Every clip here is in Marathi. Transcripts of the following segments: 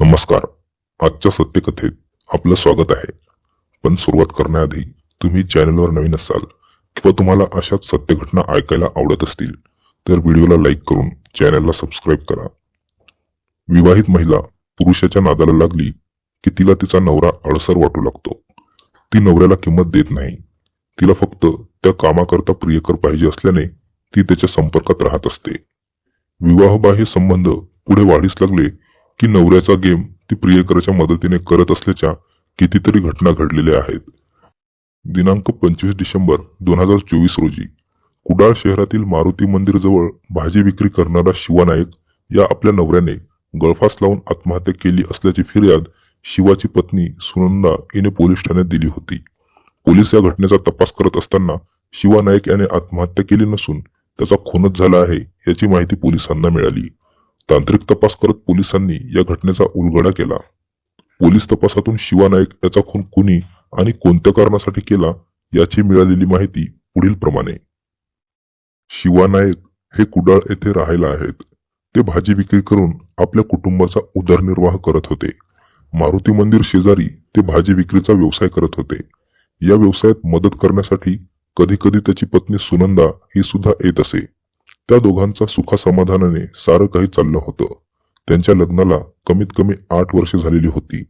नमस्कार. आजच्या सत्यकथेत आपलं स्वागत आहे. पण सुरुवात करण्याआधी तुम्ही चॅनलवर नवीन असाल किंवा तुम्हाला अशाच सत्य घटना ऐकायला आवडत असतील तर व्हिडिओला लाईक करून चॅनलला सबस्क्राईब करा. विवाहित महिला पुरुषाच्या नादाला लागली की तिला तिचा नवरा अडसर वाटू लागतो. ती नवऱ्याला किंमत देत नाही. तिला फक्त त्या कामाकरता प्रियकर पाहिजे असल्याने ती त्याच्या संपर्कात राहत असते. विवाहबाह्य संबंध पुढे वाढीस लागले की नवऱ्याचा गेम ती प्रियकराच्या मदतीने करत असल्याच्या कितीतरी घटना घडलेल्या आहेत. दिनांक पंचवीस डिसेंबर दोन हजार चोवीस रोजी कुडाळ शहरातील मारुती मंदिर जवळ भाजी विक्री करणारा शिवा नाईक या आपल्या नवऱ्याने गळफास लावून आत्महत्या केली असल्याची फिर्याद शिवाची पत्नी सुनंदा हिने पोलीस ठाण्यात दिली होती. पोलीस या घटनेचा तपास करत असताना शिवा नाईक याने आत्महत्या केली नसून त्याचा खूनच झाला आहे याची माहिती पोलिसांना मिळाली. तांत्रिक तपास करत पोलिसांनी या घटनेचा उलगडा केला. पोलीस तपासातून शिवा नाईक याचा खून कुणी आणि कोणत्या कारणासाठी केला याची मिळालेली माहिती पुढील प्रमाणे. शिवा नाईक हे कुडाळ येथे राहायला आहेत. ते भाजी विक्री करून आपल्या कुटुंबाचा उदरनिर्वाह करत होते. मारुती मंदिर शेजारी ते भाजी विक्रीचा व्यवसाय करत होते. या व्यवसायात मदत करण्यासाठी कधी कधी त्याची पत्नी सुनंदा ही सुद्धा येत असे. त्या दोघांचा सुखासमाधानाने सारं काही चाललं होतं. त्यांच्या लग्नाला कमीत कमी आठ वर्षे झालेली होती.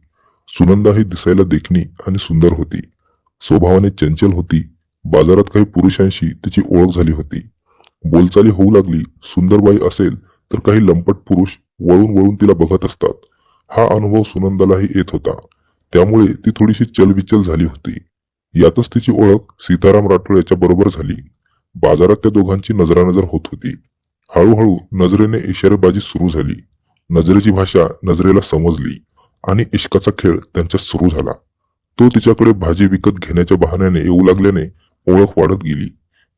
सुनंदा ही दिसायला देखणी आणि सुंदर होती. स्वभावाने चंचल होती. बाजारात काही पुरुषांशी तिची ओळख झाली होती. बोलचाली होऊ लागली सुंदरबाई असेल तर काही लंपट पुरुष वळून वळून तिला बघत असतात. हा अनुभव सुनंदालाही येत होता. त्यामुळे ती थोडीशी चलविचल झाली होती. यातच तिची ओळख सीताराम राठोड याच्या बरोबर झाली. बाजारात त्या दोघांची नजरानजर होत होती. हळूहळू नजरेने इशारेबाजी सुरू झाली. नजरेची भाषा नजरेला समजली आणि इश्काचा खेळ त्यांच्यात सुरू झाला. तो तिच्याकडे भाजी विकत घेण्याच्या बहाण्याने येऊ लागल्याने ओळख वाढत गेली.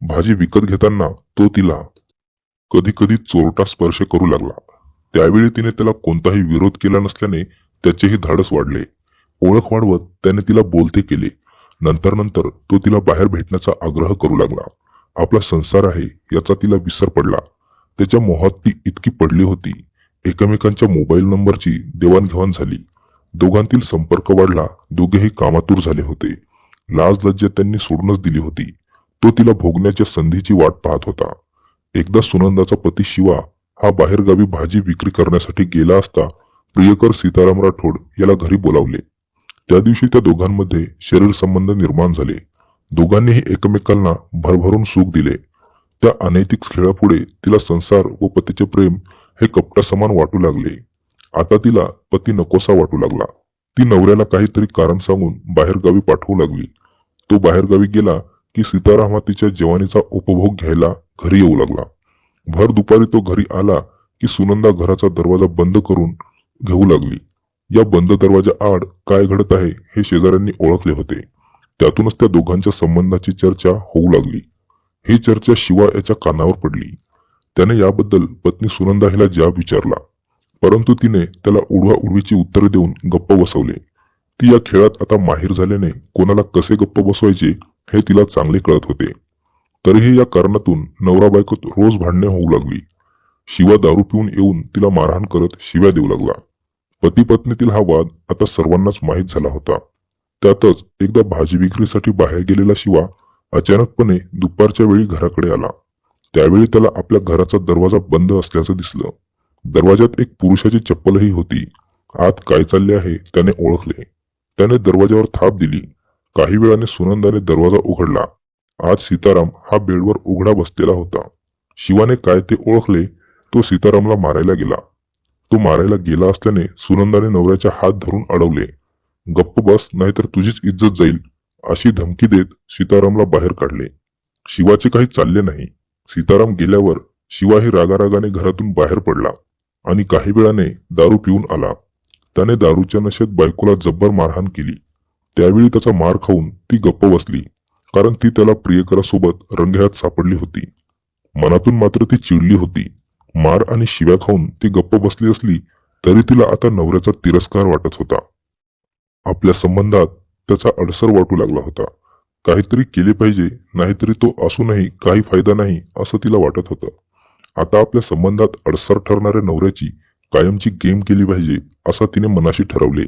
भाजी विकत घेताना तो तिला कधी कधी चोरटा स्पर्श करू लागला. त्यावेळी तिने त्याला कोणताही विरोध केला नसल्याने त्याचेही धाडस वाढले. ओळख वाढवत त्याने तिला बोलते केले. नंतर नंतर तो तिला बाहेर भेटण्याचा आग्रह करू लागला. आपला संसार आहे याचा तिला विसर पडला. त्याच्या मोहात ती इतकी पडली होती. एकमेकांच्या मोबाईल नंबरची देवाणघेवाण झाली. दोघांतील संपर्क वाढला. दोघेही कामातूर झाले होते. लाज लज्जा त्यांनी सोडूनच दिली होती. तो तिला भोगण्याच्या संधीची वाट पाहत होता. एकदा सुनंदाचा पती शिवा हा बाहेरगावी भाजी विक्री करण्यासाठी गेला असता प्रियकर सीताराम राठोड याला घरी बोलावले. त्या दिवशी त्या दोघांमध्ये शरीर संबंध निर्माण झाले. दोघांनीही एकमेकांना भरभरून सुख दिले. त्या अनैतिक खेळापुढे तिला संसार व पतीचे प्रेम हे कपटासमान वाटू लागले. आता तिला पती नकोसा वाटू लागला. ती नवऱ्याला काहीतरी कारण सांगून बाहेरगावी पाठवू लागली. तो बाहेरगावी गेला की सीतारामा तिच्या जवानीचा उपभोग घ्यायला घरी येऊ लागला. भर दुपारी तो घरी आला की सुनंदा घराचा दरवाजा बंद करून घेऊ लागली. या बंद दरवाजा आड काय घडत आहे हे शेजाऱ्यांनी ओळखले होते. त्यातूनच त्या दोघांच्या संबंधाची चर्चा होऊ लागली. ही चर्चा शिवा याच्या कानावर पडली. त्याने याबद्दल पत्नी सुनंदा हिला जाब विचारला. परंतु तिने त्याला उडवा उडवीची उत्तरे देऊन गप्प बसवले. ती या खेळात आता माहीर झाल्याने कोणाला कसे गप्प बसवायचे हे तिला चांगले कळत होते. तरीही या कारणातून नवरा बायकोत रोज भांडणे होऊ लागली. शिवा दारू पिऊन येऊन तिला मारहाण करत शिव्या देऊ लागला. पती पत्नीतील हा वाद आता सर्वांनाच माहीत झाला होता. त्यातच एकदा भाजी विक्रीसाठी बाहेर गेलेला शिवा अचानकपणे दुपारच्या वेळी घराकडे आला. त्यावेळी त्याला आपल्या घराचा दरवाजा बंद असल्याचं दिसलं. दरवाजात एक पुरुषाची चप्पलही होती. आत काय चालले आहे त्याने ओळखले. त्याने दरवाजावर थाप दिली. काही वेळाने सुनंदाने दरवाजा उघडला. आज सीताराम हा बेडवर उघडा बसलेला होता. शिवाने काय ते ओळखले तो सीतारामला मारायला गेला. तो मारायला गेला असल्याने सुनंदाने नवऱ्याचा हात धरून अडवले. गप्प बस नाहीतर तुझीच इज्जत जाईल अशी धमकी देत सीतारामला बाहेर काढले. शिवाचे काही चालले नाही. सीताराम गेल्यावर शिवाही रागारागाने घरातून बाहेर पडला आणि काही वेळाने दारू पिऊन आला. त्याने दारूच्या नशेत बायकोला जब्बर मारहाण केली. त्यावेळी त्याचा मार खाऊन ती गप्प बसली कारण ती त्याला प्रियकरासोबत रंगेहात सापडली होती. मनातून मात्र ती चिडली होती. मार आणि शिव्या खाऊन ती गप्प बसली असली तरी तिला आता नवऱ्याचा तिरस्कार वाटत होता. आपल्या संबंधात त्याचा अडसर वाटू लागला होता. काहीतरी केले पाहिजे नाहीतरी तो असूनही काही फायदा नाही असं तिला वाटत होतं. आता आपल्या संबंधात अडसर ठरणाऱ्या नवऱ्याची कायमची गेम केली पाहिजे असा तिने मनाशी ठरवले.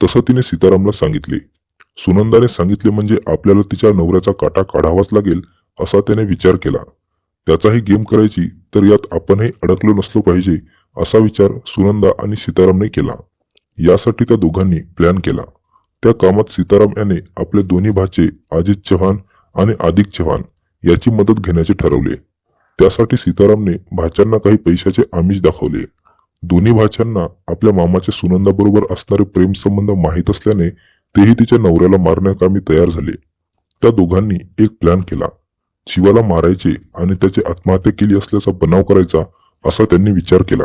तसं तिने सीतारामला सांगितले. सुनंदाने सांगितले म्हणजे आपल्याला तिच्या नवऱ्याचा काटा काढावाच लागेल असा त्याने विचार केला. त्याचाही गेम करायची तर यात आपणही अडकलो नसलो पाहिजे असा विचार सुनंदा आणि सीतारामने केला. यासाठी त्या दोघांनी प्लॅन केला. त्या कामात सीताराम याने आपले दोन्ही भाचे अजित चव्हाण आणि आदिक चव्हाण याची मदत घेण्याचे ठरवले. त्यासाठी सीतारामने भाच्यांना काही पैशाचे आमिष दाखवले. दोन्ही भाच्यांना आपल्या मामाच्या सुनंदाबरोबर असणारे प्रेमसंबंध माहीत असल्याने तेही तिच्या नवऱ्याला मारण्याकामी तयार झाले. त्या दोघांनी एक प्लॅन केला. शिवाला मारायचे आणि त्याची आत्महत्या केली असल्याचा बनाव करायचा असा त्यांनी विचार केला.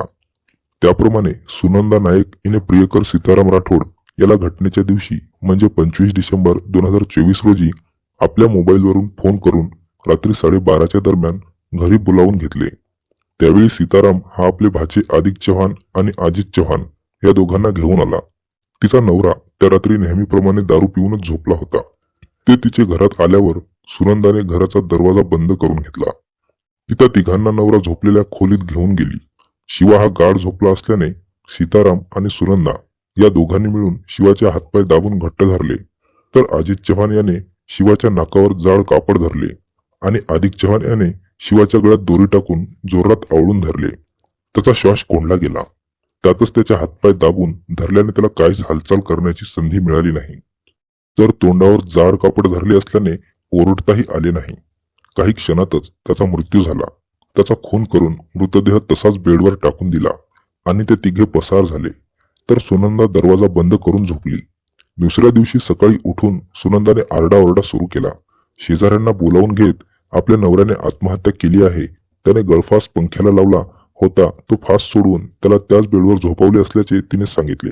त्याप्रमाणे सुनंदा नाईक हिने प्रियकर सीताराम राठोड याला घटनेच्या दिवशी म्हणजे पंचवीस डिसेंबर दोन हजार चोवीस रोजी आपल्या मोबाईलवरून फोन करून रात्री साडेबाराच्या दरम्यान घरी बोलावून घेतले. त्यावेळी सीताराम हा आपले भाचे आदिक चव्हाण आणि अजित चव्हाण या दोघांना घेऊन आला. तिचा नवरा त्या रात्री नेहमीप्रमाणे दारू पिऊनच झोपला होता. ते तिचे घरात आल्यावर सुनंदाने घराचा दरवाजा बंद करून घेतला. तिथं तिघांना नवरा झोपलेल्या खोलीत घेऊन गेली. शिवा हा गाढ झोपला असल्याने सीताराम आणि सुनंदा या दोघांनी मिळून शिवाचे हातपाय दाबून घट्ट धरले. तर अजित चव्हाण याने शिवाच्या नाकावर जाळ कापड धरले आणि आदिक चव्हाण याने शिवाच्या गळ्यात दोरी टाकून जोरात आवळून धरले. त्याचा श्वास कोंडला गेला. त्यातच त्याच्या हातपाय दाबून धरल्याने त्याला काहीच हालचाल करण्याची संधी मिळाली नाही. तर तोंडावर जाड कापड धरले असल्याने ओरडताही आले नाही. काही क्षणातच त्याचा मृत्यू झाला. त्याचा खून करून मृतदेह तसाच बेडवर टाकून दिला आणि ते तिघे पसार झाले. तर सुनंदा दरवाजा बंद करून झोपली. दुसऱ्या दिवशी सकाळी उठून सुनंदाने आरडाओरडा सुरू केला. शेजाऱ्यांना बोलावून घेत आपल्या नवऱ्याने आत्महत्या केली आहे. त्याने गळफास पंख्याला लावला होता तो फास सोडून त्याला त्याच बेडवर झोपवले असल्याचे तिने सांगितले.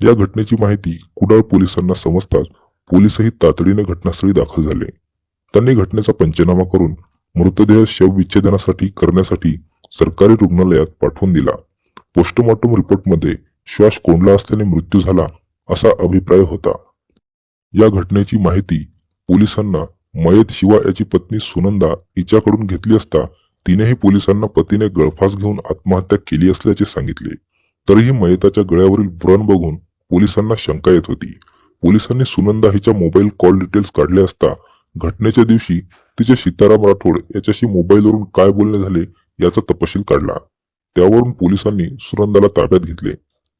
या घटनेची माहिती कुडाळ पोलिसांना समजताच पोलीसही तातडीने घटनास्थळी दाखल झाले. त्यांनी घटनेचा पंचनामा करून मृतदेह शवविच्छेदनासाठी करण्यासाठी सरकारी रुग्णालयात पाठवून दिला. पोस्टमॉर्टम रिपोर्टमध्ये श्वास कोंडला असल्याने मृत्यू झाला असा अभिप्राय होता. या घटनेची माहिती पोलिसांना मयत शिवा याची पत्नी सुनंदा हिच्याकडून घेतली असता तिनेही पोलिसांना पतीने गळफास घेऊन आत्महत्या केली असल्याचे सांगितले. तरीही मयताच्या गळ्यावरील व्रण बघून पोलिसांना शंका येत होती. पोलिसांनी सुनंदा हिच्या मोबाईल कॉल डिटेल्स काढले असता घटनेच्या दिवशी तिचे सीताराम राठोड याच्याशी मोबाईलवरून काय बोलणे झाले याचा तपशील काढला. त्यावरून पोलिसांनी सुरंदाला ताब्यात घेतले.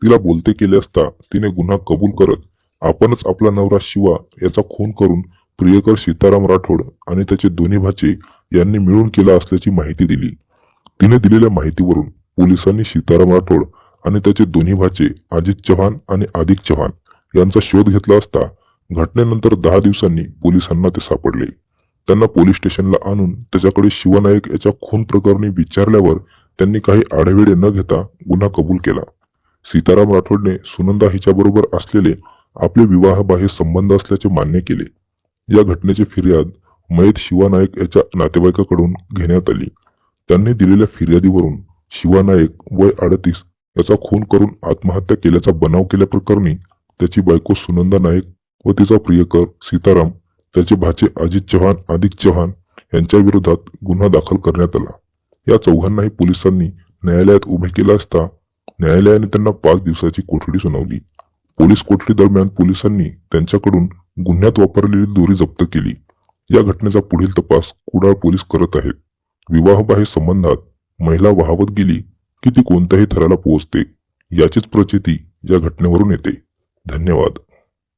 तिला बोलते केले असता तिने गुन्हा कबूल करत आपणच आपला नवरा शिवा याचा खून करून प्रियकर सीताराम राठोड आणि त्याचे दोन्ही भाचे यांनी मिळून केला असल्याची माहिती दिली. तिने दिलेल्या माहितीवरून पोलिसांनी सीताराम राठोड आणि त्याचे दोन्ही भाचे अजित चव्हाण आणि आदिक चव्हाण यांचा शोध घेतला असता घटनेनंतर दहा दिवसांनी पोलिसांना ते सापडले. त्यांना पोलीस स्टेशनला आणून त्याच्याकडे शिवनायक याच्या खून प्रकरणी विचारल्यावर त्यांनी काही आढेवेढे न घेता गुन्हा कबूल केला. सीताराम राठोडने सुनंदा हिच्याबरोबर असलेले आपले विवाहबाह्य संबंध असल्याचे मान्य केले. या घटनेची फिर्याद मयत शिवानायक याच्या नातेवाईकाकडून घेण्यात आली. त्यांनी दिलेल्या फिर्यादीवरून शिवानायक वय अडतीस याचा खून करून आत्महत्या केल्याचा बनाव केल्याप्रकरणी त्याची बायको सुनंदा नाईक व तिचा प्रियकर सीताराम त्याचे भाचे अजित चव्हाण आदिक चव्हाण यांच्या विरोधात गुन्हा दाखल करण्यात आला. या चौघांनाही पोलिसांनी न्यायालयात उभे केलं असता न्यायालयाने त्यांना पाच दिवसाची कोठडी सुनावली. पोलीस कोठडी दरम्यान पोलिसांनी त्यांच्याकडून गुन्ह्यात वापरलेली दोरी जप्त केली. या घटनेचा पुढील तपास कुडाळ पोलीस करत आहेत. विवाहबाह्य संबंधात महिला वाहवत गेली की ती कोणत्याही थराला पोहोचते याचीच प्रचिती या घटनेवरून येते. धन्यवाद.